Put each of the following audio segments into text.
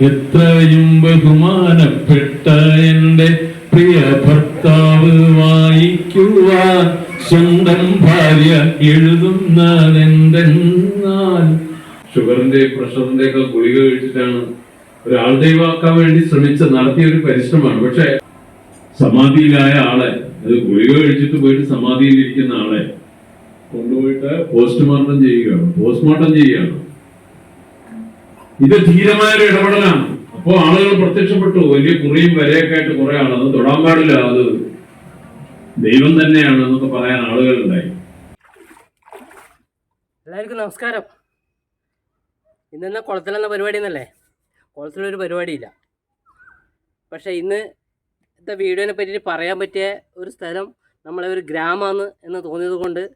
എത്രയും ബഹുമാനപ്പെട്ട എന്റെ പ്രിയ ഭർത്താവ് വായിക്കുവാൻ സ്വന്തം ഭാര്യ എഴുതുന്നതെന്തെന്നാൽ ഷുഗറിന്റെ പ്രഷറിന്റെ ഒക്കെ ഗുളിക കഴിച്ചിട്ടാണ് ഒരാൾ ദൈവാക്കാൻ വേണ്ടി ശ്രമിച്ച നടത്തിയ ഒരു പരിശ്രമമാണ്. പക്ഷെ സമാധിയിലായ ആളെ അത് ഗുളിക കഴിച്ചിട്ട് പോയിട്ട് സമാധിയിലിരിക്കുന്ന ആളെ കൊണ്ടുപോയിട്ട് പോസ്റ്റ്മോർട്ടം ചെയ്യുകയാണ്. പോസ്റ്റ്മോർട്ടം ചെയ്യുകയാണ്. ഇത് ധീരമായ ഒരു ഇടപെടലാണ്. അപ്പോ ആളുകൾ പ്രത്യക്ഷപ്പെട്ടു. വലിയ കുറിയും വരയൊക്കെ ആയിട്ട് കുറെ ആളത് തൊടാൻ പാടില്ല. അത് ദൈവം തന്നെയാണ് എന്നൊക്കെ പറയാൻ ആളുകളുണ്ടായി എല്ലാവർക്കും നമസ്കാരം. ഇന്നെന്നാ കുളത്തിലെന്ന പരിപാടി എന്നല്ലേ? കുളത്തിലൊരു പരിപാടിയില്ല. പക്ഷേ ഇന്ന് ഇത്തെ വീഡിയോനെ പറ്റി പറയാൻ പറ്റിയ ഒരു സ്ഥലം നമ്മളെ ഒരു ഗ്രാമമാണ് എന്ന് തോന്നിയത് കൊണ്ട്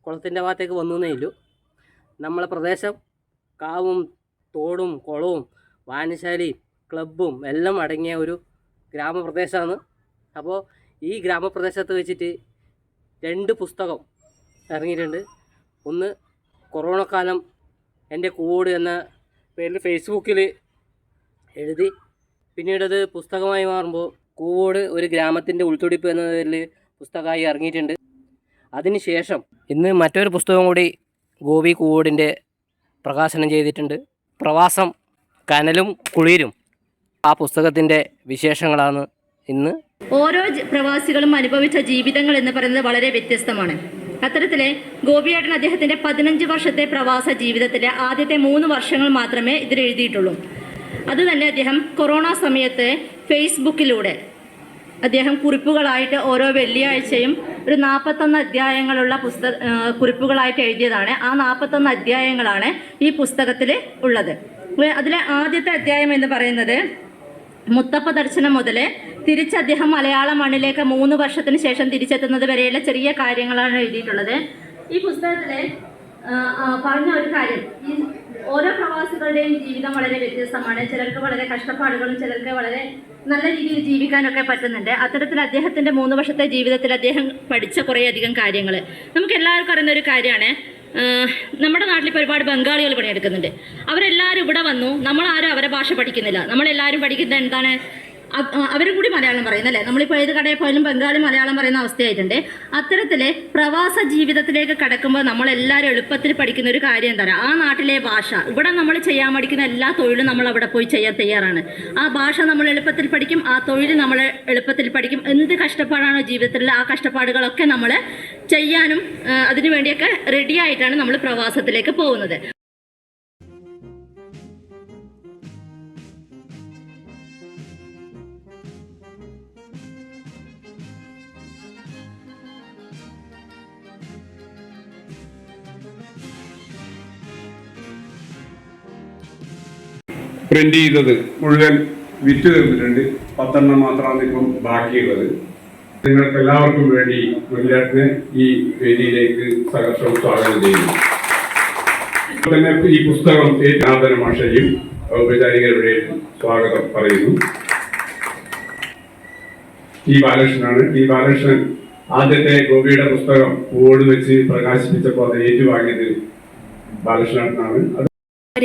കുളത്തിന്റെ ഭാഗത്തേക്ക് വന്നേ ഇല്ലു നമ്മളെ പ്രദേശം കാവും തോടും കുളവും വായനശാലയും ക്ലബും എല്ലാം അടങ്ങിയ ഒരു ഗ്രാമപ്രദേശമാണ്. അപ്പോൾ ഈ ഗ്രാമപ്രദേശത്ത് വെച്ചിട്ട് രണ്ട് പുസ്തകം ഇറങ്ങിയിട്ടുണ്ട്. ഒന്ന് കൊറോണ കാലം എന്റെ കൂട് എന്ന പേരിൽ ഫേസ്ബുക്കിൽ എഴുതി. പിന്നീടത് പുസ്തകമായി മാറുമ്പോൾ കൂവോട് ഒരു ഗ്രാമത്തിന്റെ ഉൾത്തുടിപ്പ് എന്ന പേരിൽ പുസ്തകമായി ഇറങ്ങിയിട്ടുണ്ട്. അതിനുശേഷം ഇന്ന് മറ്റൊരു പുസ്തകം കൂടി ഗോപി കൂവോടിന്റെ പ്രകാശനം ചെയ്തിട്ടുണ്ട്. പ്രവാസം കനലും കുളിരും ആ പുസ്തകത്തിന്റെ വിശേഷങ്ങളാണ് ഇന്ന്. ഓരോ പ്രവാസികളും അനുഭവിച്ച ജീവിതങ്ങൾ എന്ന് പറയുന്നത് വളരെ വ്യത്യസ്തമാണ്. അത്തരത്തിലെ ഗോപിയേട്ടൻ അദ്ദേഹത്തിന്റെ പതിനഞ്ച് വർഷത്തെ പ്രവാസ ജീവിതത്തിലെ ആദ്യത്തെ മൂന്ന് വർഷങ്ങൾ മാത്രമേ ഇതിൽ എഴുതിയിട്ടുള്ളൂ അതുതന്നെ അദ്ദേഹം കൊറോണ സമയത്ത് ഫേസ്ബുക്കിലൂടെ അദ്ദേഹം കുറിപ്പുകളായിട്ട് ഓരോ വെള്ളിയാഴ്ചയും ഒരു നാൽപ്പത്തൊന്ന് അധ്യായങ്ങളുള്ള പുസ്തക കുറിപ്പുകളായിട്ട് എഴുതിയതാണ്. ആ നാൽപ്പത്തൊന്ന് അധ്യായങ്ങളാണ് ഈ പുസ്തകത്തിൽ ഉള്ളത്. അതിലെ ആദ്യത്തെ അധ്യായം എന്ന് പറയുന്നത് മുത്തപ്പ ദർശനം മുതൽ തിരിച്ച് അദ്ദേഹം മലയാള മണ്ണിലേക്ക് മൂന്ന് വർഷത്തിന് ശേഷം തിരിച്ചെത്തുന്നത് വരെയുള്ള ചെറിയ കാര്യങ്ങളാണ് എഴുതിയിട്ടുള്ളത്. ഈ പുസ്തകത്തിലെ പറഞ്ഞ ഒരു കാര്യം. ഈ ഓരോ പ്രവാസികളുടെയും ജീവിതം വളരെ വ്യത്യസ്തമാണ്. ചിലർക്ക് വളരെ കഷ്ടപ്പാടുകളും ചിലർക്ക് വളരെ നല്ല രീതിയിൽ ജീവിക്കാനൊക്കെ പറ്റുന്നുണ്ട്. അത്തരത്തിൽ അദ്ദേഹത്തിന്റെ മൂന്ന് വർഷത്തെ ജീവിതത്തിൽ അദ്ദേഹം പഠിച്ച കുറേയധികം കാര്യങ്ങൾ. നമുക്ക് എല്ലാവർക്കും അറിയുന്ന ഒരു കാര്യമാണ്. നമ്മുടെ നാട്ടിൽ ഇപ്പോൾ ഒരുപാട് ബംഗാളികൾ പണിയെടുക്കുന്നുണ്ട്. അവരെല്ലാവരും ഇവിടെ വന്നു. നമ്മളാരും അവരെ ഭാഷ പഠിക്കുന്നില്ല. നമ്മളെല്ലാവരും പഠിക്കുന്നത് എന്താണ്? അ- ആ, അവരും കൂടി മലയാളം പറയുന്നല്ലേ നമ്മളിപ്പോൾ ഏത് കടയിൽ പോയാലും ബംഗാളി മലയാളം പറയുന്ന അവസ്ഥയായിട്ടുണ്ട്. അത്തരത്തിലെ പ്രവാസ ജീവിതത്തിലേക്ക് കടക്കുമ്പോൾ നമ്മളെല്ലാവരും എളുപ്പത്തിൽ പഠിക്കുന്ന ഒരു കാര്യം എന്താണ് ആ നാട്ടിലെ ഭാഷ. ഇവിടെ നമ്മൾ ചെയ്യാൻ പഠിക്കുന്ന എല്ലാ തൊഴിലും നമ്മൾ അവിടെ പോയി ചെയ്യാൻ തയ്യാറാണ്. ആ ഭാഷ നമ്മൾ എളുപ്പത്തിൽ പഠിക്കും ആ തൊഴിൽ നമ്മൾ എളുപ്പത്തിൽ പഠിക്കും. എന്ത് കഷ്ടപ്പാടാണോ ജീവിതത്തിൽ ആ കഷ്ടപ്പാടുകളൊക്കെ നമ്മൾ ചെയ്യാനും അതിനുവേണ്ടിയൊക്കെ അതിനു വേണ്ടിയൊക്കെ റെഡി ആയിട്ടാണ് നമ്മൾ പ്രവാസത്തിലേക്ക് പോകുന്നത്. പ്രിന്റ് ചെയ്തത് മുഴുവൻ വിറ്റ് തീർന്നിട്ടുണ്ട്. പത്തെണ്ണം മാത്രമാണ് ഇപ്പം ബാക്കിയുള്ളത്. നിങ്ങൾക്ക് എല്ലാവർക്കും വേണ്ടി മുല്ലാട്ടിനെ ഈ വേദിയിലേക്ക് സഹർഷം സ്വാഗതം ചെയ്യുന്നു. തന്നെ ഈ പുസ്തകം ഏറ്റുനാഥന മാഷയും ഔപചാരികരുടെ സ്വാഗതം പറയുന്നു. ടി ബാലകൃഷ്ണനാണ്. ടി ബാലകൃഷ്ണൻ ആദ്യത്തെ ഗോപിയുടെ പുസ്തകം ഓട് വെച്ച് പ്രകാശിപ്പിച്ചപ്പോൾ അത് ഏറ്റുവാങ്ങിയത് ബാലകൃഷ്ണനാണ്. അത്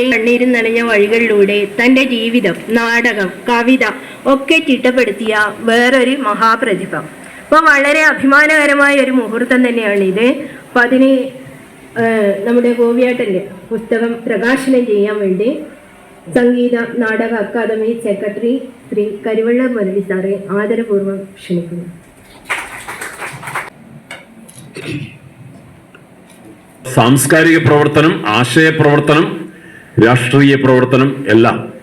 കണ്ണീരും നനഞ്ഞ വഴികളിലൂടെ തന്റെ ജീവിതം നാടകം കവിത ഒക്കെ ചിട്ടപ്പെടുത്തിയ വേറൊരു മഹാപ്രതിഭ. അപ്പോൾ വളരെ അഭിമാനകരമായ ഒരു മുഹൂർത്തം തന്നെയാണ് ഇത് അപ്പം അതിന് നമ്മുടെ ഗോവിയാട്ടന്റെ പുസ്തകം പ്രകാശനം ചെയ്യാൻ വേണ്ടി സംഗീത നാടക അക്കാദമി സെക്രട്ടറി ശ്രീ കരുവള്ള മുരളി സാറെ ആദരപൂർവം ക്ഷണിക്കുന്നു. സാംസ്കാരിക പ്രവർത്തനം ആശയ പ്രവർത്തനം രാഷ്ട്രീയ പ്രവർത്തനം എല്ലാം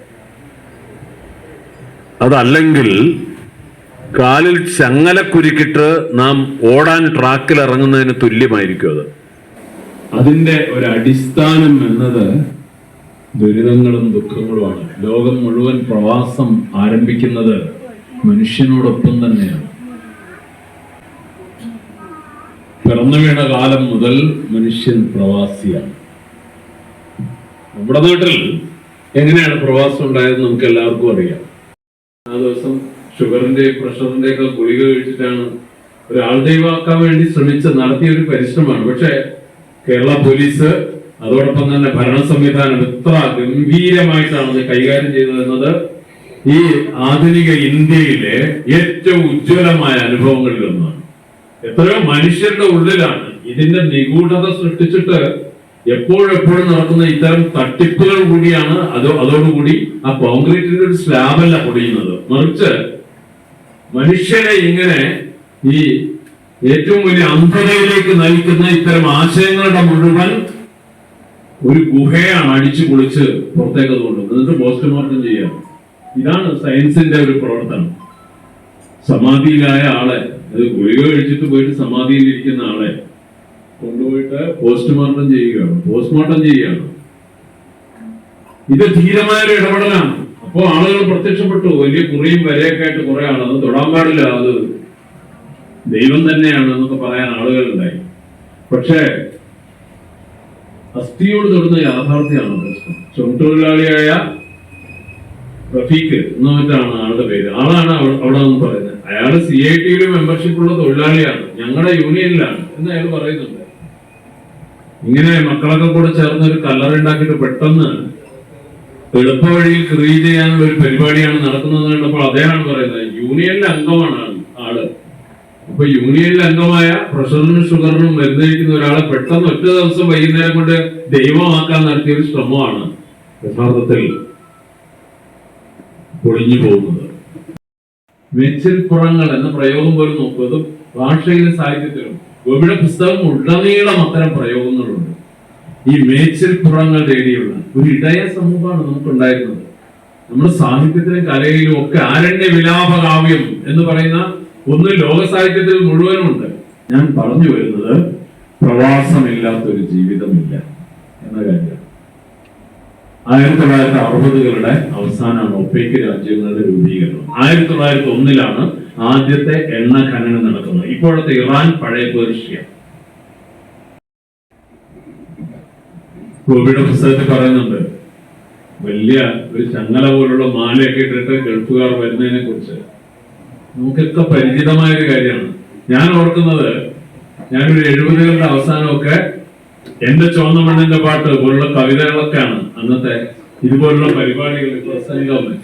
അതല്ലെങ്കിൽ കാലിൽ ചങ്ങല കുരുക്കിട്ട് നാം ഓടാൻ ട്രാക്കിൽ ഇറങ്ങുന്നതിന് തുല്യമായിരിക്കും അത്. അതിന്റെ ഒരു അടിസ്ഥാനം എന്നത് ദുരിതങ്ങളും ദുഃഖങ്ങളുമാണ് ലോകം മുഴുവൻ പ്രവാസം ആരംഭിക്കുന്നത് മനുഷ്യനോടൊപ്പം തന്നെയാണ്. പിറന്നു വീണ കാലം മുതൽ മനുഷ്യൻ പ്രവാസിയാണ്. നമ്മുടെ നാട്ടിൽ എങ്ങനെയാണ് പ്രവാസം ഉണ്ടായതെന്ന് നമുക്ക് എല്ലാവർക്കും അറിയാം. ആ ദിവസം ഷുഗറിന്റെ പ്രഷറിന്റെ ഒക്കെ ഗുളിക കഴിച്ചിട്ടാണ് ഒരാൾ ദൈവാക്കാൻ വേണ്ടി ശ്രമിച്ച് നടത്തിയ ഒരു പരിശ്രമമാണ്. പക്ഷെ കേരള പോലീസ് അതോടൊപ്പം തന്നെ ഭരണ സംവിധാനം എത്ര ഗംഭീരമായിട്ടാണ് കൈകാര്യം ചെയ്തതെന്നത് ഈ ആധുനിക ഇന്ത്യയിലെ ഏറ്റവും ഉജ്ജ്വലമായ അനുഭവങ്ങളിൽ ഒന്നാണ് എത്രയോ മനുഷ്യരുടെ ഉള്ളിലാണ് ഇതിന്റെ നിഗൂഢത സൃഷ്ടിച്ചിട്ട് എപ്പോഴെപ്പോഴും നടക്കുന്ന ഇത്തരം തട്ടിപ്പുകൾ കൂടിയാണ് അതോ അതോടുകൂടി ആ കോൺക്രീറ്റിന്റെ ഒരു സ്ലാബല്ല പൊടിയുന്നത്. മറിച്ച് മനുഷ്യരെ ഇങ്ങനെ ഈ ഏറ്റവും വലിയ അന്ധതയിലേക്ക് നയിക്കുന്ന ഇത്തരം ആശയങ്ങളുടെ മുഴുവൻ ഒരു ഗുഹയാണ് അടിച്ചു പൊളിച്ച് പുറത്തേക്ക് കൊണ്ടുവന്നത്. എന്നിട്ട് പോസ്റ്റ്മോർട്ടം ചെയ്യാം ഇതാണ് സയൻസിന്റെ ഒരു പ്രവർത്തനം. സമാധിയിലായ ആളെ അത് ഗുളിക കഴിച്ചിട്ട് പോയിട്ട് സമാധിയിലിരിക്കുന്ന ആളെ കൊണ്ടുപോയിട്ട് പോസ്റ്റ്മോർട്ടം ചെയ്യുകയാണ്. പോസ്റ്റ്മോർട്ടം ചെയ്യുകയാണ്. ഇത് ധീരമായ ഒരു ഇടപെടലാണ്. അപ്പോ ആളുകൾ പ്രത്യക്ഷപ്പെട്ടു. വലിയ കുറിയും വരയൊക്കെ ആയിട്ട് കുറെ ആൾ അത് തൊടാൻ പാടില്ല. അത് ദൈവം തന്നെയാണ് എന്നൊക്കെ പറയാൻ ആളുകളുണ്ടായി. പക്ഷേ അസ്ഥിയോട് തൊടുന്ന യാഥാർത്ഥ്യമാണ് പ്രശ്നം. ചുമട്ടുതൊഴിലാളിയായ റഫീഖ് എന്ന് മറ്റാണ് ആളുടെ പേര്. ആളാണ് അവ- അവിടെ നിന്ന് പറയുന്നത്. അയാൾ സി ഐ ടിയുടെ മെമ്പർഷിപ്പ് ഉള്ള തൊഴിലാളിയാണ്. ഞങ്ങളുടെ യൂണിയനിലാണ് എന്ന് അയാൾ പറയുന്നുണ്ട്. ഇങ്ങനെ മക്കളൊക്കെ കൂടെ ചേർന്ന് ഒരു കല്ലറ ഉണ്ടാക്കിയിട്ട് പെട്ടെന്ന് എളുപ്പ വഴിയിൽ ക്രിയേറ്റ് ചെയ്യാനുള്ള ഒരു പരിപാടിയാണ് നടക്കുന്നത് കണ്ടപ്പോൾ അദ്ദേഹമാണ് പറയുന്നത് യൂണിയനിലെ അംഗമാണ് ആൾ. അപ്പൊ യൂണിയനിലെ അംഗമായ പ്രഷറിനും ഷുഗറിനും മരുന്ന് കഴിക്കുന്ന ഒരാളെ പെട്ടെന്ന് ഒറ്റ ദിവസം വൈകുന്നേരം കൊണ്ട് ദൈവമാക്കാൻ നടത്തിയ ഒരു ശ്രമമാണ് യഥാർത്ഥത്തിൽ പൊളിഞ്ഞു പോകുന്നത്. വെച്ചിൽപ്പുറങ്ങൾ എന്ന പ്രയോഗം പോലും നോക്കുന്നതും ഭാഷയിലും സാഹിത്യത്തിലും ഗോപിയുടെ പുസ്തകം ഉടനീളം അത്തരം പ്രയോഗങ്ങളുണ്ട്. ഈ മേച്ചിൽപ്പുറങ്ങൾ തേടിയുള്ള ഒരു ഇടയ സമൂഹമാണ് നമുക്ക് ഉണ്ടായിരുന്നത് നമ്മുടെ സാഹിത്യത്തിലും കലയിലും ഒക്കെ ആരണ്യ വിലാപ കാവ്യം എന്ന് പറയുന്ന ഒന്ന് ലോക സാഹിത്യത്തിൽ മുഴുവനുമുണ്ട്. ഞാൻ പറഞ്ഞു വരുന്നത് പ്രവാസമില്ലാത്തൊരു ജീവിതമില്ല എന്ന കാര്യം ആയിരത്തി തൊള്ളായിരത്തി അറുപതുകളുടെ അവസാനമാണ് ഒപ്പേക്ക് രാജ്യങ്ങളുടെ രൂപീകരണം. ആയിരത്തി തൊള്ളായിരത്തി ഒന്നിലാണ് ആദ്യത്തെ എണ്ണ ഖനനം നടക്കുന്നത്. ഇപ്പോഴത്തെ ഇറാൻ പഴയ പേർഷ്യ. കോവിഡ് പുസ്തകത്തിൽ പറയുന്നുണ്ട് വലിയ ഒരു ചങ്ങല പോലുള്ള മാലയൊക്കെ ഇട്ടിട്ട് ഗൾഫുകാർ വരുന്നതിനെ കുറിച്ച്. നമുക്കൊക്കെ പരിചിതമായ ഒരു കാര്യമാണ്. ഞാൻ ഓർക്കുന്നത് ഞാനൊരു എഴുപതുകളുടെ അവസാനമൊക്കെ എന്റെ ചുവന്ന മണ്ണിന്റെ പാട്ട് പോലുള്ള കവിതകളൊക്കെയാണ് അന്നത്തെ ഇതുപോലുള്ള പരിപാടികൾ പ്രസംഗം.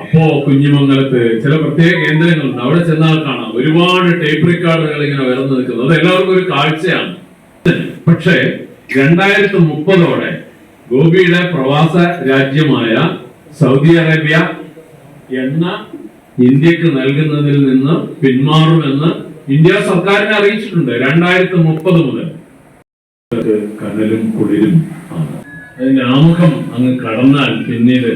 അപ്പോ കുഞ്ഞിമംഗലത്ത് ചില പ്രത്യേക കേന്ദ്രങ്ങളുണ്ട്. അവിടെ ചെന്നാൽ കാണാം. ഒരുപാട് ടേപ്പ് റെക്കോർഡുകൾ ഇങ്ങനെ ഉയർന്നു നിൽക്കുന്നത് അത് എല്ലാവർക്കും ഒരു കാഴ്ചയാണ്. പക്ഷേ രണ്ടായിരത്തി മുപ്പതോടെ ഗോപിയുടെ പ്രവാസ രാജ്യമായ സൗദി അറേബ്യ എണ്ണ ഇന്ത്യയ്ക്ക് നൽകുന്നതിൽ നിന്ന് പിന്മാറുമെന്ന് ഇന്ത്യ സർക്കാരിനെ അറിയിച്ചിട്ടുണ്ട്. രണ്ടായിരത്തി മുപ്പത് മുതൽ. ഇത് കനലും കുളിരും ആണ്. അതിന്റെ ആമുഖം അങ്ങ് കടന്നാൽ പിന്നീട്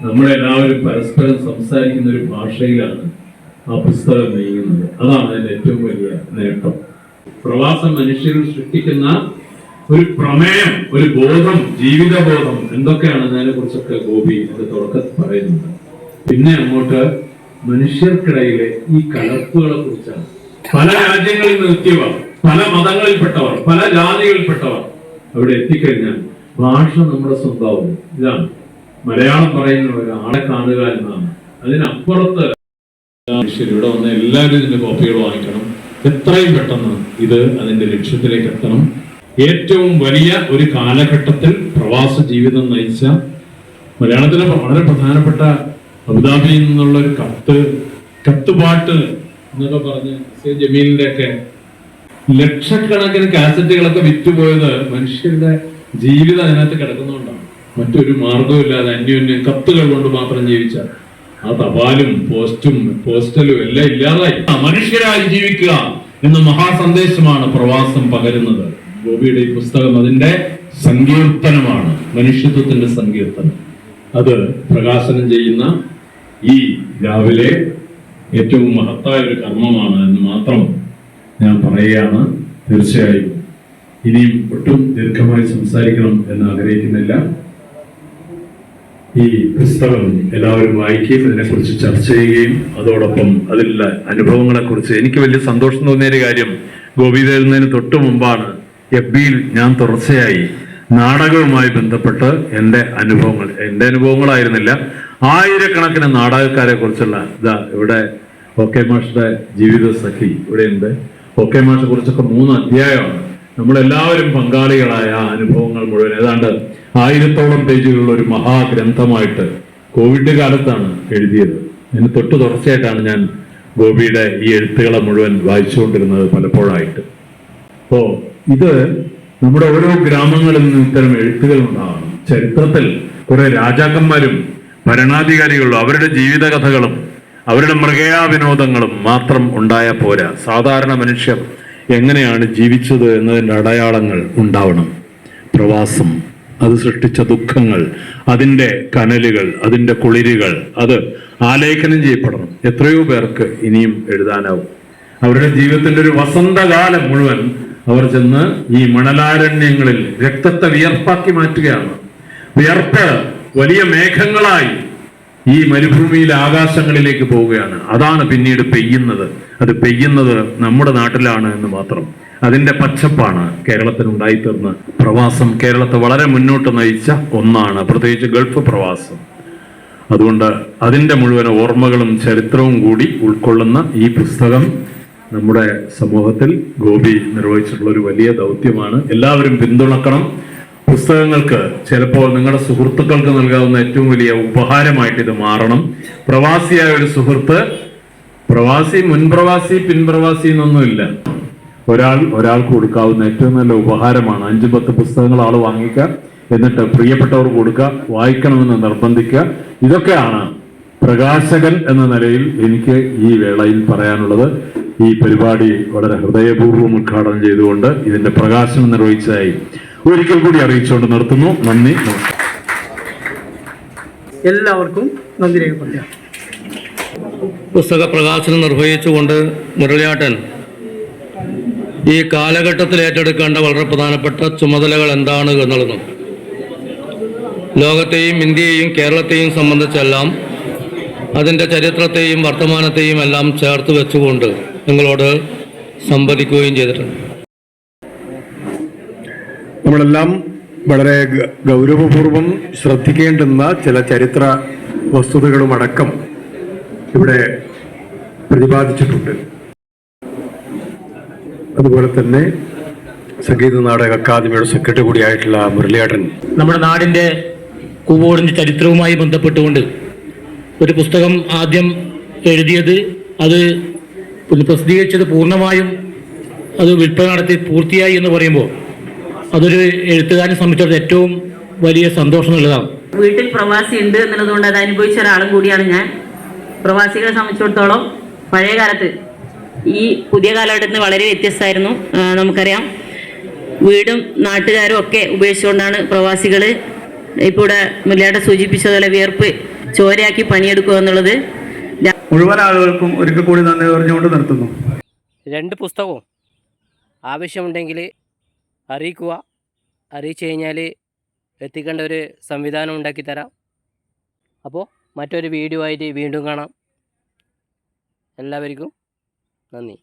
നമ്മളെല്ലാവരും പരസ്പരം സംസാരിക്കുന്ന ഒരു ഭാഷയിലാണ് ആ പുസ്തകം നീങ്ങുന്നത് അതാണ് അതിന്റെ ഏറ്റവും വലിയ നേട്ടം. പ്രവാസം മനുഷ്യരിൽ സൃഷ്ടിക്കുന്ന ഒരു പ്രമേയം ഒരു ബോധം ജീവിതബോധം എന്തൊക്കെയാണ് അതിനെ കുറിച്ചൊക്കെ ഗോപി അത് തുടക്കത്തിൽ പറയുന്നുണ്ട്. പിന്നെ അങ്ങോട്ട് മനുഷ്യർക്കിടയിലെ ഈ കലർപ്പുകളെ കുറിച്ചാണ് പല രാജ്യങ്ങളിൽ നിന്ന് എത്തിയവർ പല മതങ്ങളിൽപ്പെട്ടവർ പല ജാതികളിൽപ്പെട്ടവർ അവിടെ എത്തിക്കഴിഞ്ഞാൽ ഭാഷ നമ്മുടെ സ്വന്തമാവും ഇതാണ്. മലയാളം പറയുന്ന ഒരാളെ കാണുക എന്നാണ്. അതിനപ്പുറത്ത് ഇവിടെ വന്ന എല്ലാവരും ഇതിന്റെ കോപ്പികൾ വാങ്ങിക്കണം. എത്രയും പെട്ടെന്ന് ഇത് അതിന്റെ ലക്ഷ്യത്തിലേക്ക് എത്തണം. ഏറ്റവും വലിയ ഒരു കാലഘട്ടത്തിൽ പ്രവാസ ജീവിതം നയിച്ച മലയാളത്തിലെ വളരെ പ്രധാനപ്പെട്ട അബുദാബിയിൽ നിന്നുള്ള ഒരു കത്ത് കത്തുപാട്ട് എന്നൊക്കെ പറഞ്ഞ് ജമീലിന്റെ ഒക്കെ ലക്ഷക്കണക്കിന് കാസറ്റുകളൊക്കെ വിറ്റുപോയത് മനുഷ്യരുടെ ജീവിതം അതിനകത്ത് കിടക്കുന്നതുകൊണ്ടാണ്. മറ്റൊരു മാർഗവുമില്ലാതെ അന്യോന്യം കത്തുകൾ കൊണ്ട് മാത്രം ജീവിച്ച ആ തപാലും പോസ്റ്റും പോസ്റ്റലും എല്ലാം ഇല്ലാതായി. മനുഷ്യരായി ജീവിക്കുക എന്ന മഹാസന്ദേശമാണ് പ്രവാസം പകരുന്നത്. ഗോപിയുടെ ഈ പുസ്തകം അതിന്റെ സങ്കീർത്തനമാണ് മനുഷ്യത്വത്തിന്റെ സങ്കീർത്തനം. അത് പ്രകാശനം ചെയ്യുന്ന ഈ രാവിലെ ഏറ്റവും മഹത്തായ ഒരു കർമ്മമാണ് എന്ന് മാത്രം ഞാൻ പറയുകയാണ് തീർച്ചയായും. ഇനിയും ഒട്ടും ദീർഘമായി സംസാരിക്കണം എന്ന് ആഗ്രഹിക്കുന്നില്ല. ഈ പുസ്തകം എല്ലാവരും വായിക്കുകയും അതിനെക്കുറിച്ച് ചർച്ച ചെയ്യുകയും അതോടൊപ്പം അതിലുള്ള അനുഭവങ്ങളെക്കുറിച്ച് എനിക്ക് വലിയ സന്തോഷം തോന്നിയ ഒരു കാര്യം ഗോപി എഴുതുന്നതിന് തൊട്ട് മുമ്പാണ്. എഫ് ബിയിൽ ഞാൻ തുടർച്ചയായി നാടകവുമായി ബന്ധപ്പെട്ട് എന്റെ അനുഭവങ്ങൾ എന്റെ അനുഭവങ്ങളായിരുന്നില്ല. ആയിരക്കണക്കിന് നാടകക്കാരെ കുറിച്ചുള്ള ഇതാ ഇവിടെ ഒ കെ മാഷയുടെ ജീവിത സഖി ഇവിടെയുണ്ട്. ഒ കെ മാഷെ കുറിച്ചൊക്കെ മൂന്ന് അധ്യായമാണ് നമ്മളെല്ലാവരും പങ്കാളികളായ അനുഭവങ്ങൾ മുഴുവൻ. ഏതാണ്ട് ആയിരത്തോളം പേജുകളുള്ള ഒരു മഹാഗ്രന്ഥമായിട്ട് കോവിഡ് കാലത്താണ് എഴുതിയത്. അതിന് തൊട്ട് തുടർച്ചയായിട്ടാണ് ഞാൻ ഗോപിയുടെ ഈ എഴുത്തുകളെ മുഴുവൻ വായിച്ചുകൊണ്ടിരുന്നത് പലപ്പോഴായിട്ട്. അപ്പോ ഇത് നമ്മുടെ ഓരോ ഗ്രാമങ്ങളിൽ നിന്ന് ഇത്തരം എഴുത്തുകൾ ഉണ്ടാകണം. ചരിത്രത്തിൽ കുറെ രാജാക്കന്മാരും ഭരണാധികാരികളും അവരുടെ ജീവിതകഥകളും അവരുടെ മൃഗയാവിനോദങ്ങളും മാത്രം ഉണ്ടായ പോരാ. സാധാരണ മനുഷ്യർ എങ്ങനെയാണ് ജീവിച്ചത് എന്നതിന്റെ അടയാളങ്ങൾ ഉണ്ടാവണം. പ്രവാസം അത് സൃഷ്ടിച്ച ദുഃഖങ്ങൾ അതിന്റെ കനലുകൾ അതിന്റെ കുളിരുകൾ അത് ആലേഖനം ചെയ്യപ്പെടണം. എത്രയോ പേർക്ക് ഇനിയും എഴുതാനാവും. അവരുടെ ജീവിതത്തിന്റെ ഒരു വസന്തകാലം മുഴുവൻ അവർ ചെന്ന് ഈ മണലാരണ്യങ്ങളിൽ രക്തത്തെ വിയർപ്പാക്കി മാറ്റുകയാണ്. വിയർപ്പ് വലിയ മേഘങ്ങളായി ഈ മരുഭൂമിയിലെ ആകാശങ്ങളിലേക്ക് പോവുകയാണ്. അതാണ് പിന്നീട് പെയ്യുന്നത്. അത് പെയ്യുന്നത് നമ്മുടെ നാട്ടിലാണ് എന്ന് മാത്രം. അതിന്റെ പച്ചപ്പാണ് കേരളത്തിൽ ഉണ്ടായിത്തീർന്ന് പ്രവാസം. കേരളത്തെ വളരെ മുന്നോട്ട് നയിച്ച ഒന്നാണ് പ്രത്യേകിച്ച് ഗൾഫ് പ്രവാസം. അതുകൊണ്ട് അതിന്റെ മുഴുവൻ ഓർമ്മകളും ചരിത്രവും കൂടി ഉൾക്കൊള്ളുന്ന ഈ പുസ്തകം നമ്മുടെ സമൂഹത്തിൽ ഗോപി നിർവഹിച്ചിട്ടുള്ള ഒരു വലിയ ദൗത്യമാണ്. എല്ലാവരും പിന്തുണക്കണം. പുസ്തകങ്ങൾക്ക് ചിലപ്പോൾ നിങ്ങളുടെ സുഹൃത്തുക്കൾക്ക് നൽകാവുന്ന ഏറ്റവും വലിയ ഉപഹാരമായിട്ട് ഇത് മാറണം. പ്രവാസിയായ ഒരു സുഹൃത്ത് പ്രവാസി മുൻപ്രവാസി പിൻപ്രവാസി എന്നൊന്നുമില്ല. ഒരാൾ ഒരാൾക്ക് കൊടുക്കാവുന്ന ഏറ്റവും നല്ല ഉപഹാരമാണ്. അഞ്ച് പത്ത് പുസ്തകങ്ങൾ ആൾ വാങ്ങിക്കുക എന്നിട്ട് പ്രിയപ്പെട്ടവർ കൊടുക്കുക വായിക്കണമെന്ന് നിർബന്ധിക്കുക. ഇതൊക്കെയാണ് പ്രകാശകൻ എന്ന നിലയിൽ എനിക്ക് ഈ വേളയിൽ പറയാനുള്ളത്. ഈ പരിപാടി വളരെ ഹൃദയപൂർവം ഉദ്ഘാടനം ചെയ്തുകൊണ്ട് ഇതിന്റെ പ്രകാശനം നിർവഹിച്ചതായി ഒരിക്കൽ കൂടി അറിയിച്ചുകൊണ്ട് നിർത്തുന്നു. നന്ദി. എല്ലാവർക്കും നന്ദി രേഖപ്പെടുത്തുക. പുസ്തക പ്രകാശനം നിർവഹിച്ചുകൊണ്ട് മുരളിയാട്ടൻ ഈ കാലഘട്ടത്തിൽ ഏറ്റെടുക്കേണ്ട വളരെ പ്രധാനപ്പെട്ട ചുമതലകൾ എന്താണ് എന്നുള്ളതും. ലോകത്തെയും ഇന്ത്യയെയും കേരളത്തെയും സംബന്ധിച്ചെല്ലാം അതിന്റെ ചരിത്രത്തെയും വർത്തമാനത്തെയും എല്ലാം ചേർത്ത് വെച്ചുകൊണ്ട് നിങ്ങളോട് സംവദിക്കുകയും ചെയ്തിട്ടുണ്ട്. നമ്മളെല്ലാം വളരെ ഗൗരവപൂർവം ശ്രദ്ധിക്കേണ്ടുന്ന ചില ചരിത്ര വസ്തുതകളുമടക്കം ഇവിടെ പ്രതിപാദിച്ചിട്ടുണ്ട്. അതുപോലെ തന്നെ സംഗീത നാടക അക്കാദമിയുടെ സെക്രട്ടറി കൂടിയായിട്ടുള്ള മുരളിയേട്ടൻ. നമ്മുടെ നാടിന്റെ കൂവോടിന്റെ ചരിത്രവുമായി ബന്ധപ്പെട്ടുകൊണ്ട് ഒരു പുസ്തകം ആദ്യം എഴുതിയത് അത് പ്രസിദ്ധീകരിച്ചത് പൂർണമായും അത് വിൽപ്പന നടത്തി പൂർത്തിയായി എന്ന് പറയുമ്പോൾ അതൊരു എഴുത്തുകാരനെ സംബന്ധിച്ചിടത്തോളം ഏറ്റവും വലിയ സന്തോഷമുള്ളതാണ് വീട്ടിൽ പ്രവാസി ഉണ്ട് എന്നുള്ളതുകൊണ്ട് അത് അനുഭവിച്ച ഒരാളും കൂടിയാണ് ഞാൻ. പ്രവാസികളെ സംബന്ധിച്ചിടത്തോളം പഴയ കാലത്ത് ഈ പുതിയ കാലഘട്ടത്തിന് വളരെ വ്യത്യസ്തമായിരുന്നു. നമുക്കറിയാം. വീടും നാട്ടുകാരും ഒക്കെ ഉപേക്ഷിച്ചുകൊണ്ടാണ് പ്രവാസികൾ ഇപ്പോൾ ഇവിടെ മുല്ലാട്ട സൂചിപ്പിച്ചതുപോലെ വിയർപ്പ് ചോരയാക്കി പണിയെടുക്കുക എന്നുള്ളത്. മുഴുവൻ ആളുകൾക്കും ഒരിക്കൽ കൂടി നന്ദി പറഞ്ഞുകൊണ്ട് നിർത്തുന്നു. രണ്ട് പുസ്തകവും ആവശ്യമുണ്ടെങ്കിൽ അറിയിക്കുക. അറിയിച്ചു കഴിഞ്ഞാൽ എത്തിക്കേണ്ട ഒരു സംവിധാനം ഉണ്ടാക്കി തരാം അപ്പോൾ മറ്റൊരു വീഡിയോ ആയിട്ട് വീണ്ടും കാണാം. എല്ലാവർക്കും നന്ദി.